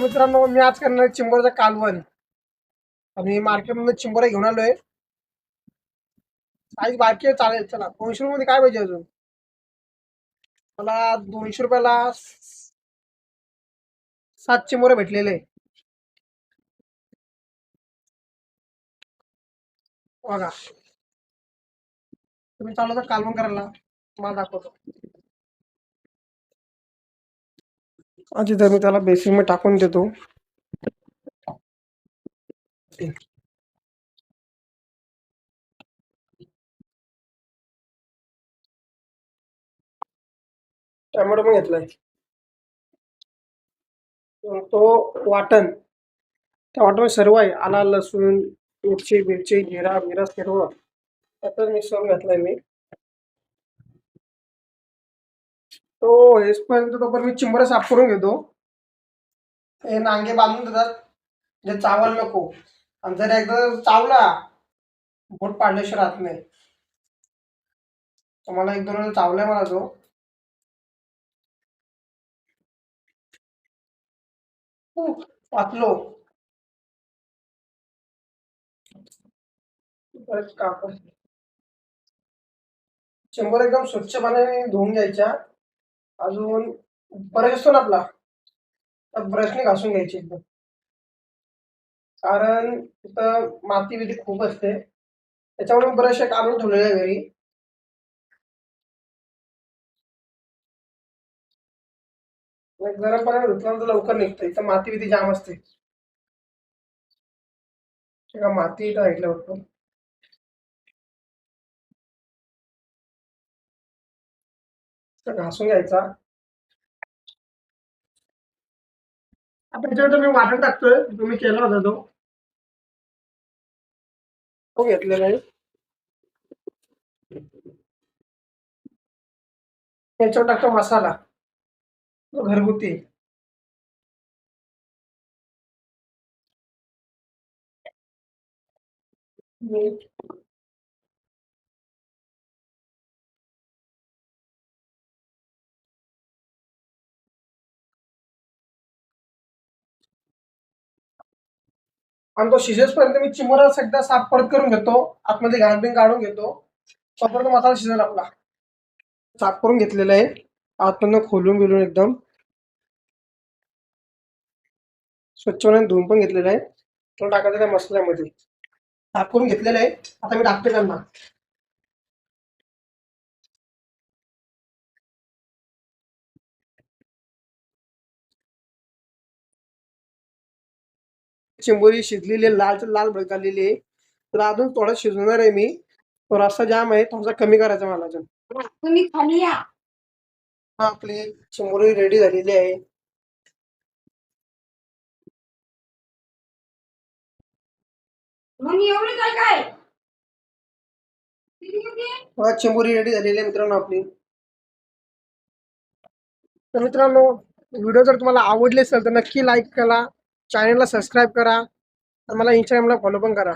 मित्रांनो मी आज करणार आहे चिंबोऱ्याचं कालवण. आणि मार्केटमधून चिंबोरा घेऊन आलोय. साईज बारकी चालेल चला. दोनशे रुपये काय पाहिजे अजून? मला दोनशे रुपयाला सात चिंबोरे भेटलेले. बघा. तुम्ही चालू तर कालवण करायला. मला दाखवतो. आधी तर मी त्याला बेसिनमध्ये टाकून देतो. टोमॅटो पण घेतलाय. तो वाटण. त्या वाटण सर्व आहे. आला लसूण मिरची मिरची जिरा बिरा सर्व त्यातच मिसळून घातलाय मी. तो हेसपर्यंत तोपर्यंत मी चिंबर साफ करून घेतो. हे नांगे बांधून देतात. जे चावल नको. आणि जर एकदा चावला बोट पाडल्याशिवाय राहत नाही. मला एक दोन वेळा चावलाय मला तो. उफ, वाचलो. परत कापड. चिंबर एकदम स्वच्छ पाण्याने धुवून घ्यायच्या. अजून ब्रश असतो ना आपला. तर ब्रशने घासून घ्यायची एकदम. कारण तिथं माती बिती खूप असते. त्याच्यामुळे ब्रश एक आणून ठेवलेला आहे घरी. गरम पाण्याने धुतल्यानंतर लवकर निघतं. इथं माती बिती जाम असते. माती इथं ऐकलं होतं. घासून घ्यायचा. आता त्याच्यानंतर मी वाटण टाकतोय. तुम्ही केला होता तो. तो घेतलेला आहे. त्याच्यावर टाकतो मसाला. तो घरगुती. मीठ. आणि तो शिजेपर्यंत मी चिमोरा एकदा साफ परत करून घेतो. आतमध्ये घाण बिन काढून घेतो. तोपर्यंत मसाला शिजेल आपला साफ करून घेतलेला आहे. आतमधनं खोलून बिलून एकदम. स्वच्छ धुवून पण घेतलेलं आहे. तो टाकायचं त्या मसाल्यामध्ये. साफ करून घेतलेलं आहे. आता मी टाकते त्यांना. चिंबोरी शिजलेली आहे, लाल लाल भडक आलेली आहे. तर अजून थोडं शिजवणार आहे मी. रस्ता जाम आहे थोडासा कमी करायचा मला अजून. तुम्ही खाली या. हा आपली चिंबोरी रेडी झालेली आहे. मग एवढी काय काय? किती किती? बघा चिंबोरी रेडी झालेली आहे मित्रांनो आपली. तर मित्रांनो व्हिडिओ जर तुम्हाला आवडले असेल तर नक्की लाईक करा. चॅनलला सबस्क्राईब करा. आणि मला इंस्टाग्रामला फॉलो पण करा.